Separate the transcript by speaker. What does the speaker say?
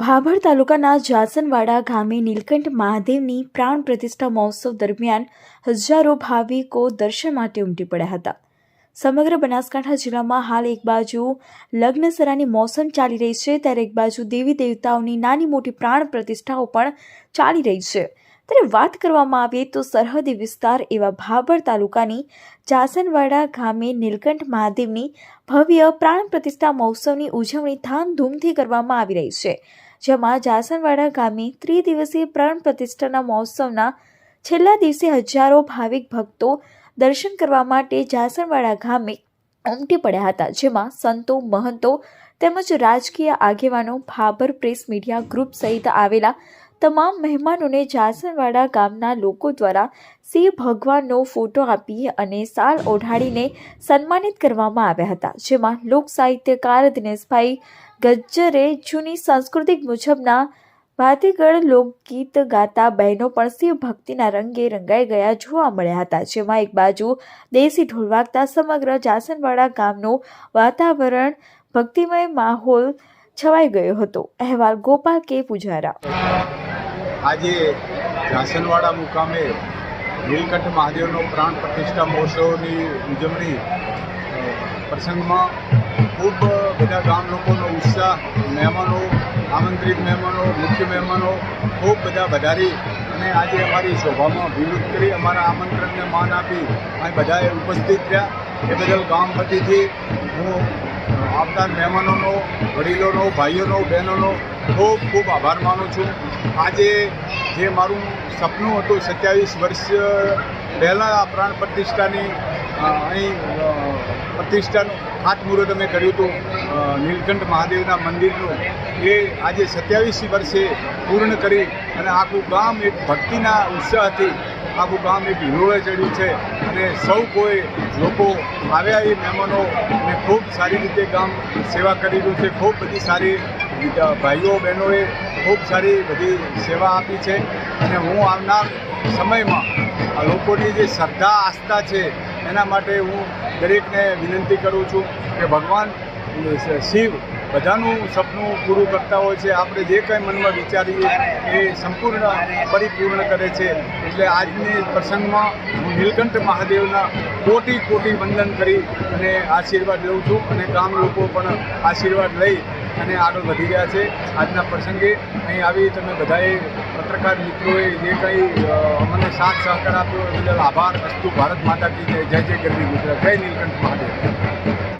Speaker 1: ભાભર તાલુકાના જાસનવાડા ગામે નીલકંઠ મહાદેવની પ્રાણ પ્રતિષ્ઠા મહોત્સવ દરમિયાન હજારો ભાવિકો દર્શન માટે ઉમટી પડ્યા હતા. સમગ્ર બનાસકાંઠા જિલ્લામાં હાલ એક બાજુ લગ્નસરાની મોસમ ચાલી રહી છે, ત્યારે એક બાજુ દેવી દેવતાઓની નાની મોટી પ્રાણ પ્રતિષ્ઠાઓ પણ ચાલી રહી છે. ત્યારે વાત કરવામાં આવે તો સરહદી વિસ્તાર એવા ભાભર તાલુકાની જાસનવાડા ગામે નીલકંઠ મહાદેવની ભવ્ય પ્રાણ પ્રતિષ્ઠા મહોત્સવની ઉજવણી ધામધૂમથી કરવામાં આવી રહી છે, જેમાં જાસનવાડા ગામે ત્રિદિવસીય પ્રાણ પ્રતિષ્ઠાના મહોત્સવના છેલ્લા દિવસે હજારો ભાવિક ભક્તો દર્શન કરવા માટે જાસનવાડા ગામે ઉમટી પડ્યા હતા, જેમાં સંતો, મહંતો તેમજ રાજકીય આગેવાનો, ભાભર પ્રેસ મીડિયા ગ્રુપ સહિત આવેલા તમામ મહેમાનોને જાસનવાડા ગામના લોકો દ્વારા શિવ ભગવાનનો ફોટો આપી અને સાલ ઓઢાડીને સન્માનિત કરવામાં આવ્યા હતા. જેમાં લોક સાહિત્યકાર દિનેશભાઈ ગજ્જરે જૂની સાંસ્કૃતિક મુજબના ભાતીગળ લોકગીત ગાતા બહેનો પણ શિવ ભક્તિના રંગે રંગાઈ ગયા જોવા મળ્યા હતા. જેમાં એક બાજુ દેશી ઢોલ વાગતા સમગ્ર જાસનવાડા ગામનું વાતાવરણ ભક્તિમય માહોલ છવાઈ ગયો હતો. અહેવાલ ગોપાલ કે. પૂજારા.
Speaker 2: આજે જાસનવાડા મુકામે નીલકંઠ મહાદેવનો પ્રાણ પ્રતિષ્ઠા મહોત્સવની ઉજવણી પ્રસંગમાં ખૂબ બધા ગામ લોકોનો ઉત્સાહ, મહેમાનો, આમંત્રિત મહેમાનો, મુખ્ય મહેમાનો ખૂબ બધા વધારી અને આજે અમારી શોભામાં વિરોધ કરી, અમારા આમંત્રણને માન આપી અહીં બધાએ ઉપસ્થિત રહ્યા. એ બદલ ગામ વતીથી હું આવતા મહેમાનોનો, વડીલોનો, ભાઈઓનો, બહેનોનો ખૂબ ખૂબ આભાર માનું છું. આજે જે મારું સપનું હતું સત્યાવીસ વર્ષ પહેલાં આ પ્રાણ પ્રતિષ્ઠાની અહીં પ્રતિષ્ઠાનું ખાતમુહૂર્ત અમે કર્યું હતું નીલકંઠ મહાદેવના મંદિરનું. એ આજે સત્યાવીસ વર્ષે પૂર્ણ કરી અને આખું ગામ એક ભક્તિના ઉત્સાહથી આખું ગામ એક હિરોળે ચડ્યું છે. અને સૌ કોઈ લોકો આવ્યા એ મહેમાનો અને ખૂબ સારી રીતે ગામ સેવા કરી રહ્યું છે. ખૂબ બધી સારી ભાઈઓ, બહેનોએ ખૂબ સારી બધી સેવા આપી છે અને હું આવનાર સમયમાં આ લોકોની જે શ્રદ્ધા, આસ્થા છે, એના માટે હું દરેકને વિનંતી કરું છું કે ભગવાન શિવ બધાનું સપનું પૂરું કરતા હોય છે. આપણે જે કંઈ મનમાં વિચારીએ, એ સંપૂર્ણ પરિપૂર્ણ કરે છે. એટલે આજની પ્રસંગમાં હું નીલકંઠ મહાદેવના કોટી કોટી વંદન કરી અને આશીર્વાદ લઉં છું અને ગામ લોકો પણ આશીર્વાદ લઈ અને આગળ વધી રહ્યા છે. આજના પ્રસંગે અહીં આવી તમે બધાએ પત્રકાર મિત્રોએ જે કંઈ અમને સાથ સહકાર આપ્યો એ બદલ આભાર. અસ્તુ ભારત માતા કી જય. જય ગરવી ગુજરાત. જય નીલકંઠ મહાદેવ.